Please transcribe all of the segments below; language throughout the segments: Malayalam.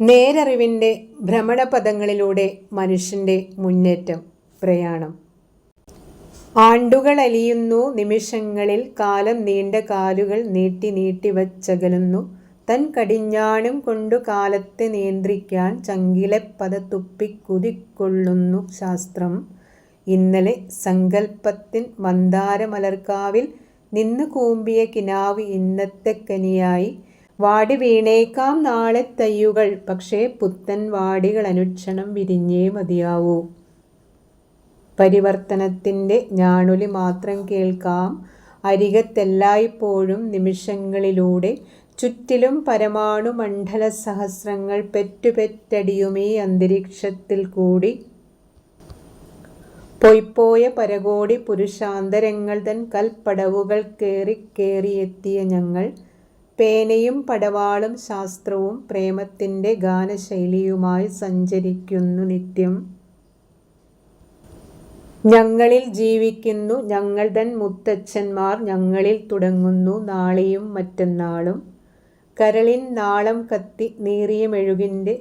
നേരറിവിന്റെ ഭ്രമണപഥങ്ങളിലൂടെ മനുഷ്യന്റെ മുന്നേറ്റം പ്രയാണം. ആണ്ടുകൾ അലിയുന്നു നിമിഷങ്ങളിൽ കാലം നീണ്ട കാലുകൾ നീട്ടി നീട്ടി വച്ചകലുന്നു. തൻ കടിഞ്ഞാണും കൊണ്ടു കാലത്തെ നിയന്ത്രിക്കാൻ ചങ്കിലെപ്പത തുപ്പിക്കുതിക്കൊള്ളുന്നു ശാസ്ത്രം. ഇന്നലെ സങ്കൽപ്പത്തിൻ മന്ദാരമലർക്കാവിൽ നിന്ന് കൂമ്പിയ കിനാവ് ഇന്നത്തെ കനിയായി. വാടി വീണേക്കാം നാളെ തയ്യുകൾ. പക്ഷേ പുത്തൻ വാടികൾ അനുക്ഷണം വിരിഞ്ഞേ മതിയാവൂ. പരിവർത്തനത്തിന്റെ ഞാണൊലി മാത്രം കേൾക്കാം. അരികത്തെല്ലായ്പ്പോഴും നിമിഷങ്ങളിലൂടെ ചുറ്റിലും പരമാണു മണ്ഡല സഹസ്രങ്ങൾ പെറ്റുപെറ്റടിയുമീ അന്തരീക്ഷത്തിൽ കൂടി. പൊയ്പോയ പരകോടി പുരുഷാന്തരങ്ങൾ തൻ കൽപ്പടവുകൾ കയറി കയറിയെത്തിയ ഞങ്ങൾ പേനയും പടവാളും ശാസ്ത്രവും പ്രേമത്തിന്റെ ഗാനശൈലിയുമായി സഞ്ചരിക്കുന്നു നിത്യം. ഞങ്ങളിൽ ജീവിക്കുന്നു ഞങ്ങൾ തൻ മുത്തച്ഛന്മാർ ഞങ്ങളിൽ തുടങ്ങുന്നു നാളെയും മറ്റന്നാളും. കരളിൻ നാളം കത്തി നീറിയ മെഴുകിന്റെ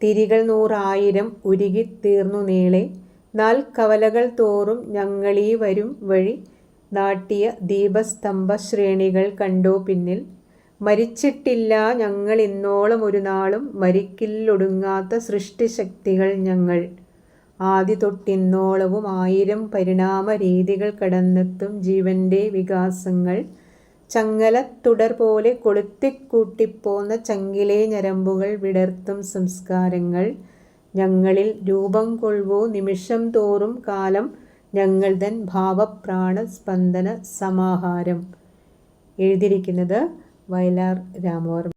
തിരികൾ നൂറായിരം ഉരുകിത്തീർന്നു നീളെ. കവലകൾ തോറും ഞങ്ങളീ വരും വഴി നാട്ടിയ ദീപസ്തംഭ ശ്രേണികൾ കണ്ടു പിന്നിൽ മരിച്ചിട്ടില്ല ഞങ്ങൾ ഇന്നോളം ഒരു നാളും മരിക്കില്ലൊടുങ്ങാത്ത സൃഷ്ടിശക്തികൾ ഞങ്ങൾ. ആദ്യ തൊട്ടിന്നോളവും ആയിരം പരിണാമ രീതികൾ കടന്നെത്തും ജീവന്റെ വികാസങ്ങൾ. ചങ്ങലത്തുടർ പോലെ കൊളുത്തിക്കൂട്ടിപ്പോന്ന ചങ്കിലെ ഞരമ്പുകൾ വിടർത്തും സംസ്കാരങ്ങൾ. ഞങ്ങളിൽ രൂപം കൊള്ളുവോ നിമിഷം തോറും കാലം ഞങ്ങൾ തൻ ഭാവപ്രാണ സ്പന്ദന സമാഹാരം. എഴുതിയിരിക്കുന്നത് വയലാർ രാമവർമ്മ.